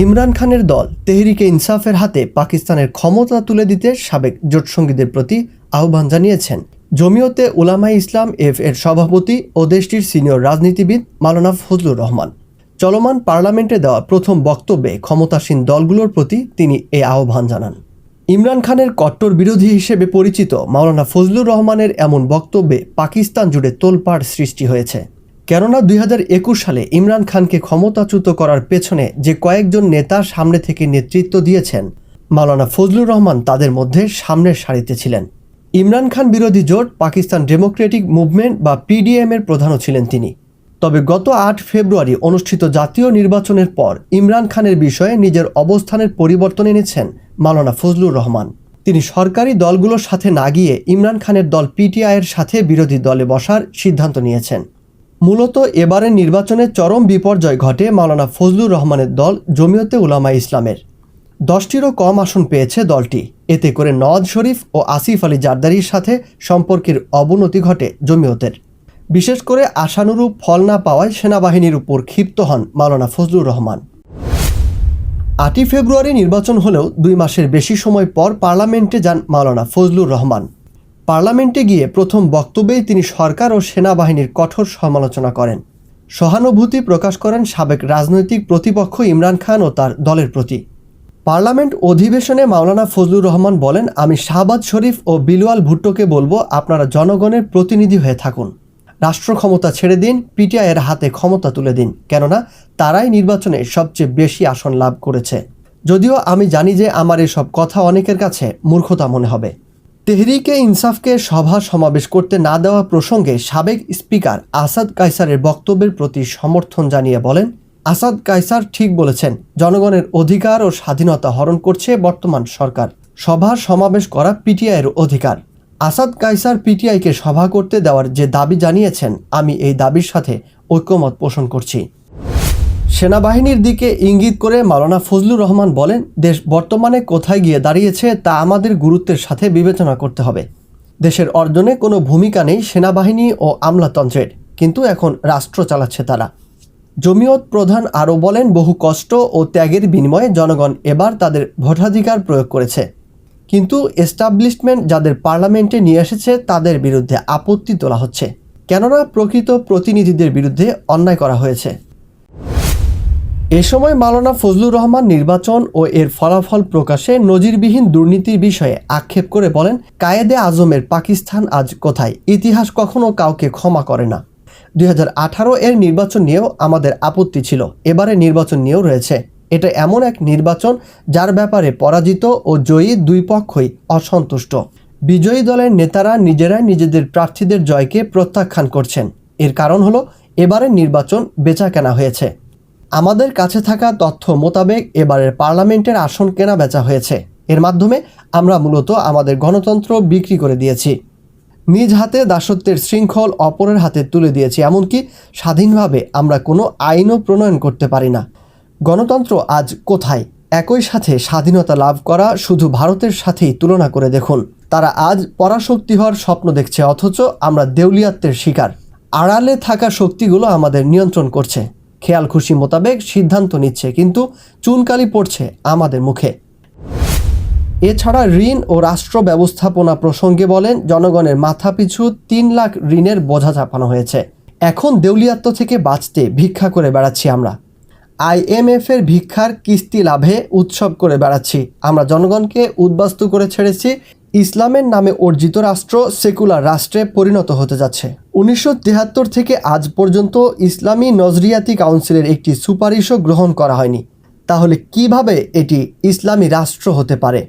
ইমরান খানের দল তেহরিকে ইনসাফের হাতে পাকিস্তানের ক্ষমতা তুলে দিতে সাবেক জোটসঙ্গীদের প্রতি আহ্বান জানিয়েছেন। জমিয়তে উলামাই ইসলাম এফ এর সভাপতি ও দেশটির সিনিয়র রাজনীতিবিদ মালানা ফজলুর রহমান। চলমান পার্লামেন্টে দেওয়া প্রথম বক্তব্যে ক্ষমতাসীন দলগুলোর প্রতি তিনি এ আহ্বান জানান। ইমরান খানের কট্টর বিরোধী হিসেবে পরিচিত মাওলানা ফজলুর রহমানের এমন বক্তব্যে পাকিস্তান জুড়ে তোলপাড় সৃষ্টি হয়েছে। কেননা দুই হাজার একুশ সালে ইমরান খানকে ক্ষমতাচ্যুত করার পেছনে যে কয়েকজন নেতা সামনে থেকে নেতৃত্ব দিয়েছেন, মাওলানা ফজলুর রহমান তাদের মধ্যে সামনের সারিতে ছিলেন। ইমরান খান বিরোধী জোট, পাকিস্তান ডেমোক্রেটিক মুভমেন্ট বা পিডিএম এর প্রধানও ছিলেন তিনি। তবে গত আট ফেব্রুয়ারি অনুষ্ঠিত জাতীয় নির্বাচনের পর ইমরান খানের বিষয়ে নিজের অবস্থানের পরিবর্তন এনেছেন মাওলানা ফজলুর রহমান। তিনি সরকারি দলগুলোর সাথে না গিয়ে ইমরান খানের দল পিটিআইয়ের সাথে বিরোধী দলে বসার সিদ্ধান্ত নিয়েছেন। মূলত এবারের নির্বাচনে চরম বিপর্যয় ঘটে মাওলানা ফজলুর রহমানের দল জমিয়তে উলামা ইসলামের। দশটিরও কম আসন পেয়েছে দলটি। এতে করে নওয়াজ শরীফ ও আসিফ আলী জারদারির সাথে সম্পর্কের অবনতি ঘটে জমিয়তের। বিশেষ করে আশানুরূপ ফল না পাওয়ায় সেনাবাহিনীর উপর ক্ষিপ্ত হন মাওলানা ফজলুর রহমান। আটই ফেব্রুয়ারি নির্বাচন হলেও দুই মাসের বেশি সময় পর পার্লামেন্টে যান মাওলানা ফজলুর রহমান। পার্লামেন্টে গিয়ে প্রথম বক্তব্যেই তিনি সরকার ও সেনাবাহিনীর কঠোর সমালোচনা করেন। সহানুভূতি প্রকাশ করেন সাবেক রাজনৈতিক প্রতিপক্ষ ইমরান খান ও তার দলের প্রতি। পার্লামেন্ট অধিবেশনে মাওলানা ফজলুর রহমান বলেন, আমি শাহবাজ শরীফ ও বিলওয়াল ভুট্টোকে বলব, আপনারা জনগণের প্রতিনিধি হয়ে থাকুন। রাষ্ট্র ক্ষমতা ছেড়ে দিন, পিটিআইয়ের হাতে ক্ষমতা তুলে দিন। কেননা, তারাই নির্বাচনে সবচেয়ে বেশি আসন লাভ করেছে। যদিও আমি জানি যে আমার এসব কথা অনেকের কাছে মূর্খতা মনে হবে। তেহরিকে ইনসাফকে সভা সমাবেশ করতে না দেওয়া প্রসঙ্গে সাবেক স্পিকার আসাদ কাইসারের বক্তব্যের প্রতি সমর্থন জানিয়ে বলেন, আসাদ কাইসার ঠিক বলেছেন, জনগণের অধিকার ও স্বাধীনতা হরণ করছে বর্তমান সরকার। সভা সমাবেশ করা পিটিআইয়ের অধিকার। আসাদ কাইসার পিটিআইকে সভা করতে দেওয়ার যে দাবি জানিয়েছেন, আমি এই দাবির সাথে ঐক্যমত পোষণ করছি। সেনাবাহিনীর দিকে ইঙ্গিত করে মাওলানা ফজলুর রহমান বলেন, দেশ বর্তমানে কোথায় গিয়ে দাঁড়িয়েছে তা আমাদের গুরুত্বের সাথে বিবেচনা করতে হবে। দেশের অর্জনে কোনো ভূমিকা নেই সেনাবাহিনী ও আমলাতন্ত্রের, কিন্তু এখন রাষ্ট্র চালাচ্ছে তারা। জমিয়ত প্রধান আরও বলেন, বহু কষ্ট ও ত্যাগের বিনিময়ে জনগণ এবার তাদের ভোটাধিকার প্রয়োগ করেছে। কিন্তু এস্টাবলিশমেন্ট যাদের পার্লামেন্টে নিয়ে এসেছে তাদের বিরুদ্ধে আপত্তি তোলা হচ্ছে। কেননা প্রকৃত প্রতিনিধিদের বিরুদ্ধে অন্যায় করা হয়েছে। এ সময় মাওলানা ফজলুর রহমান নির্বাচন ও এর ফলাফল প্রকাশে নজিরবিহীন দুর্নীতির বিষয়ে আক্ষেপ করে বলেন, কায়েদে আজমের পাকিস্তান আজ কোথায়? ইতিহাস কখনো কাউকে ক্ষমা করে না। দুই হাজার আঠারো এর নির্বাচন নিয়েও আমাদের আপত্তি ছিল। এবারে নির্বাচন নিয়েও রয়েছে। এটা এমন এক নির্বাচন যার ব্যাপারে পরাজিত ও জয়ী দুই পক্ষই অসন্তুষ্ট। বিজয়ী দলের নেতারা নিজেরাই নিজেদের প্রার্থীদের জয়কে প্রত্যাখ্যান করছেন। এর কারণ হলো, এবারের নির্বাচন বেচাকেনা হয়েছে। আমাদের কাছে থাকা তথ্য মোতাবেক এবারের পার্লামেন্টের আসন কেনা বেচা হয়েছে। এর মাধ্যমে আমরা মূলত আমাদের গণতন্ত্র বিক্রি করে দিয়েছি। নিজ হাতে দাসত্বের শৃঙ্খল অপরের হাতে তুলে দিয়েছি, এমনকি স্বাধীনভাবে আমরা কোনো আইনও প্রণয়ন করতে পারি না। গণতন্ত্র আজ কোথায়? একই সাথে স্বাধীনতা লাভ করা শুধু ভারতের সাথেই তুলনা করে দেখুন। তারা আজ পরাশক্তি হওয়ার স্বপ্ন দেখছে, অথচ আমরা দেউলিয়াত্বের শিকার। আড়ালে থাকা শক্তিগুলো আমাদের নিয়ন্ত্রণ করছে। খেয়াল খুশি মোতাবেক সিদ্ধান্ত নিচ্ছে, কিন্তু চুনকালি পড়ছে আমাদের মুখে। এছাড়া ঋণ ও রাষ্ট্র ব্যবস্থাপনা প্রসঙ্গে বলেন, জনগণের মাথাপিছু তিন লাখ ঋণের বোঝা চাপানো হয়েছে। এখন দেউলিয়াত্ম থেকে বাঁচতে ভিক্ষা করে বেড়াচ্ছি আমরা। আইএমএফ এর ভিক্ষার কিস্তি লাভে উৎসব করে বেড়াচ্ছি। আমরা জনগণকে উদ্বাস্তু করে ছেড়েছি। ইসলামের নামে অর্জিত রাষ্ট্র সেকুলার রাষ্ট্রে পরিণত হতে যাচ্ছে। উনিশশো থেকে আজ পর্যন্ত ইসলামী নজরিয়াতি কাউন্সিলের একটি সুপারিশও গ্রহণ করা হয়নি। তাহলে কীভাবে এটি ইসলামী রাষ্ট্র হতে পারে?